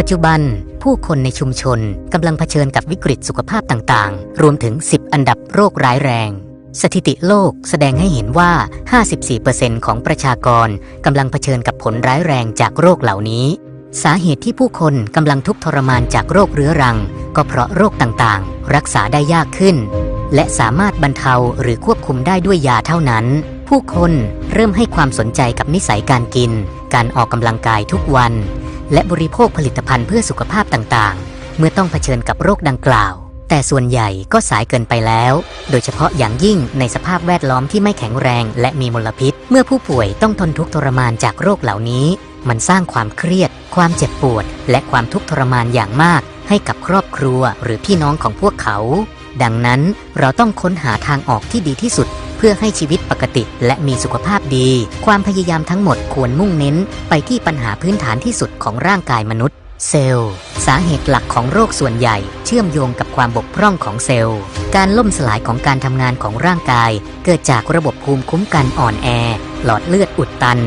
ปัจจุบันผู้คนในชุมชนกำลังเผชิญกับวิกฤตสุขภาพต่างๆ รวมถึง 10 อันดับโรคร้ายแรง สถิติโลกแสดงให้เห็นว่า 54%ของประชากรกำลังเผชิญกับผลร้ายแรงจากโรคเหล่านี้ สาเหตุที่ผู้คนกำลังทุกข์ทรมานจากโรคเรื้อรัง ก็เพราะโรคต่างๆ รักษาได้ยากขึ้น และสามารถบรรเทาหรือควบคุมได้ด้วยยาเท่านั้น ผู้คนเริ่มให้ความสนใจกับนิสัยการกิน การออกกำลังกายทุกวัน และบริโภคผลิตภัณฑ์เพื่อสุขภาพต่างๆ เมื่อต้องเผชิญกับโรคดังกล่าว แต่ส่วนใหญ่ก็สายเกินไปแล้ว โดยเฉพาะอย่างยิ่งในสภาพแวดล้อมที่ไม่แข็งแรงและมีมลพิษ เมื่อผู้ป่วยต้องทนทุกข์ทรมานจากโรคเหล่านี้ มันสร้างความเครียด ความเจ็บปวด และความทุกข์ทรมานอย่างมาก ให้กับครอบครัวหรือพี่น้องของพวกเขา ดังนั้นเราต้องค้นหาทางออกที่ดีที่สุด เพื่อให้ชีวิตปกติและมีสุขภาพดี ความพยายามทั้งหมดควรมุ่งเน้น ไปที่ปัญหาพื้นฐานที่สุดของร่างกายมนุษย์ เซลล์ สาเหตุหลักของโรคส่วนใหญ่ เชื่อมโยงกับความบกพร่องของเซลล์ การล่มสลายของการทำงานของร่างกาย เกิดจากระบบภูมิคุ้มกันอ่อนแอ หลอดเลือดอุดตัน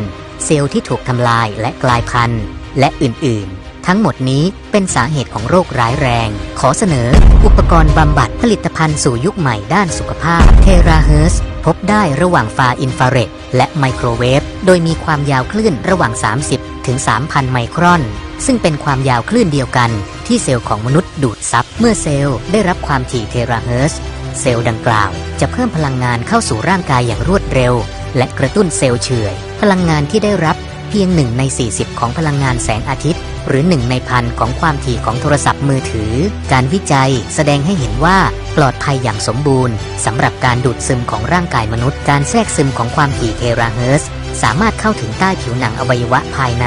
เซลล์ที่ถูกทำลายและกลายพันธุ์ และอื่นๆ ทั้งหมดนี้เป็นสาเหตุของโรคร้ายแรง ขอเสนอ อุปกรณ์บำบัดผลิตภัณฑ์สู่ยุคใหม่ด้านสุขภาพเทราเฮิร์สพบได้ระหว่างฟาอินฟราเรดและไมโครเวฟ โดยมีความยาวคลื่นระหว่าง 30 ถึง 3,000 ไมครอน ซึ่งเป็นความยาวคลื่นเดียวกันที่เซลล์ของมนุษย์ดูดซับ เมื่อเซลล์ได้รับความถี่เทราเฮิร์สเซลล์ดังกล่าวจะเพิ่มพลังงานเข้าสู่ร่างกายอย่างรวดเร็ว และกระตุ้นเซลล์เฉื่อย พลังงานที่ได้รับเพียงหนึ่งใน 40 ของพลังงานแสงอาทิตย์ หรือหนึ่งในพันของความถี่ของโทรศัพท์มือถือ การวิจัยแสดงให้เห็นว่าปลอดภัยอย่างสมบูรณ์สำหรับการดูดซึมของร่างกายมนุษย์ การแทรกซึมของความถี่เทราเฮิร์ตสามารถเข้าถึงใต้ผิวหนังอวัยวะภายใน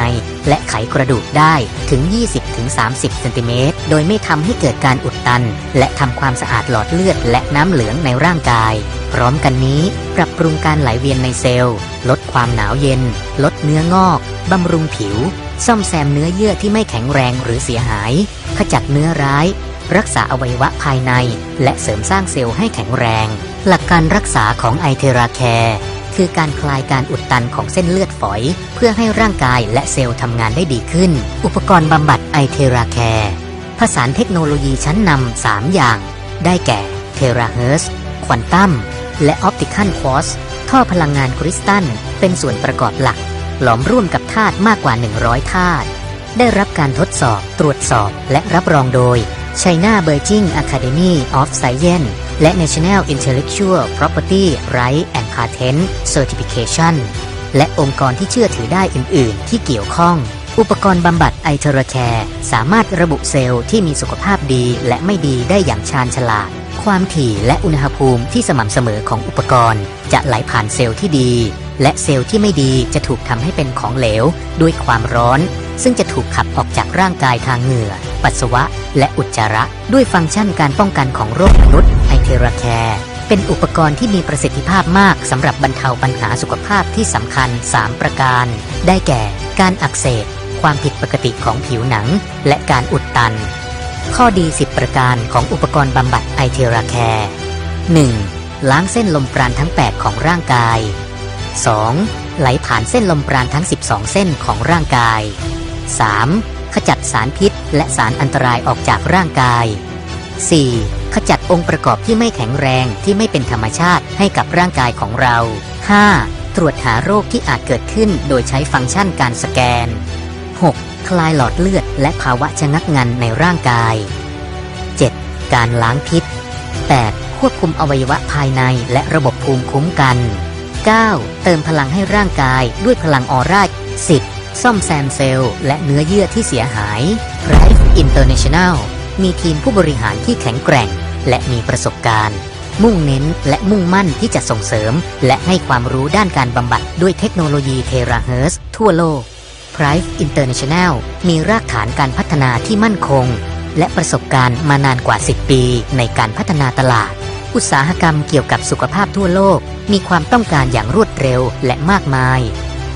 และไขกระดูกได้ถึง 20-30 เซนติเมตร โดยไม่ทำให้เกิดการอุดตัน และทำความสะอาดหลอดเลือดและน้ำเหลืองในร่างกาย พร้อมกันนี้ปรับปรุงการไหลเวียนในเซลล์ ลดความหนาวเย็น ลดเนื้องอก บำรุงผิว ซ่อมแซมเนื้อเยื่อที่ไม่แข็งแรงหรือเสียหาย ขจัดเนื้อร้าย รักษาอวัยวะภายใน และเสริมสร้างเซลล์ให้แข็งแรง หลักการรักษาของไอเทราแคร์คือการคลายการอุดตันของเส้นเลือดฝอย เพื่อให้ร่างกายและเซลล์ทำงานได้ดีขึ้น อุปกรณ์บำบัดไอเทราแคร์ผสานเทคโนโลยีชั้นนำ3อย่าง ได้แก่เทราเฮิร์สควอนตัม และออปติคัลคอสท่อพลังงานคริสตัล เป็นส่วนประกอบหลัก หลอมร่วมกับธาตุมากกว่า 100ธาตุได้รับการทดสอบ ตรวจสอบ และรับรองโดย China Beijing Academy of Science และ National Intellectual Property Right and Patent Certification และองค์กรที่เชื่อถือได้อื่น ๆ ที่เกี่ยวข้อง อุปกรณ์บำบัดไอเทอร์แคร์สามารถระบุเซลล์ที่มีสุขภาพดีและไม่ดีได้อย่างชาญฉลาด ความถี่และอุณหภูมิที่สม่ำเสมอของอุปกรณ์ จะไหลผ่านเซลล์ที่ดี และเซลล์ที่ไม่ดีจะถูกทำให้เป็นของเหลว ด้วยความร้อน ซึ่งจะถูกขับออกจากร่างกายทางเหงื่อ ปัสสาวะ และอุจจาระ ด้วยฟังก์ชันการป้องกันของโรคมนุษย์ไอเทราแคร์เป็นอุปกรณ์ที่มีประสิทธิภาพมากสำหรับบรรเทาปัญหาสุขภาพที่สำคัญ 3 ประการ ได้แก่ การอักเสบ ความผิดปกติของผิวหนัง และการอุดตัน ข้อดี 10 ประการของอุปกรณ์บำบัดไอเทราแคร์ 1. ล้างเส้นลมปราณทั้ง 8 ของร่างกาย 2. ไหลผ่านเส้นลมปราณทั้ง 12 เส้นของร่างกาย 3. ขจัดสารพิษและสารอันตรายออกจากร่างกาย 4. ขจัดองค์ประกอบที่ไม่แข็งแรงที่ไม่เป็นธรรมชาติให้กับร่างกายของเรา 5. ตรวจหาโรคที่อาจเกิดขึ้นโดยใช้ฟังก์ชันการสแกน 6. คลายหลอดเลือด และภาวะชะงักงันในร่างกาย 7. การล้างพิษ 8. ควบคุมอวัยวะภายในและระบบภูมิคุ้มกัน 9. เติมพลังให้ร่างกายด้วยพลังออร่า 10. ซ่อมแซมเซลล์และเนื้อเยื่อที่เสียหาย Rife International มีทีมผู้บริหารที่แข็งแกร่ง และมีประสบการณ์ มุ่งเน้นและมุ่งมั่นที่จะส่งเสริม และให้ความรู้ด้านการบำบัดด้วยเทคโนโลยีเทราเฮิร์สทั่วโลก Prive International มีรากฐานการพัฒนาที่มั่นคง และประสบการณ์มานานกว่า 10 ปีในการพัฒนาตลาด อุตสาหกรรมเกี่ยวกับสุขภาพทั่วโลก มีความต้องการอย่างรวดเร็วและมากมาย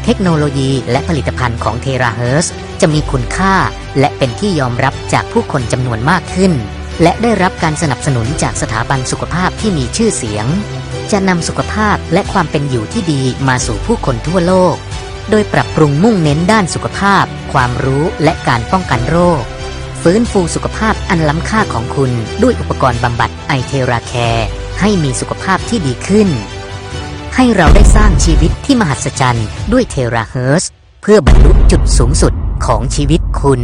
เทคโนโลยีและผลิตภัณฑ์ของเทราเฮิร์สจะมีคุณค่า และเป็นที่ยอมรับจากผู้คนจำนวนมากขึ้น และได้รับการสนับสนุนจากสถาบันสุขภาพที่มีชื่อเสียง จะนำสุขภาพและความเป็นอยู่ที่ดีมาสู่ผู้คนทั่วโลก โดยปรับปรุงมุ่งเน้นด้านสุขภาพ ความรู้และการป้องกันโรค ฟื้นฟูสุขภาพอันล้ำค่าของคุณ ด้วยอุปกรณ์บำบัดไอเทราแคร์ให้มีสุขภาพที่ดีขึ้น ให้เราได้สร้างชีวิตที่มหัศจรรย์ด้วยเทราเฮิร์สเพื่อบรรลุจุดสูงสุดของชีวิตคุณ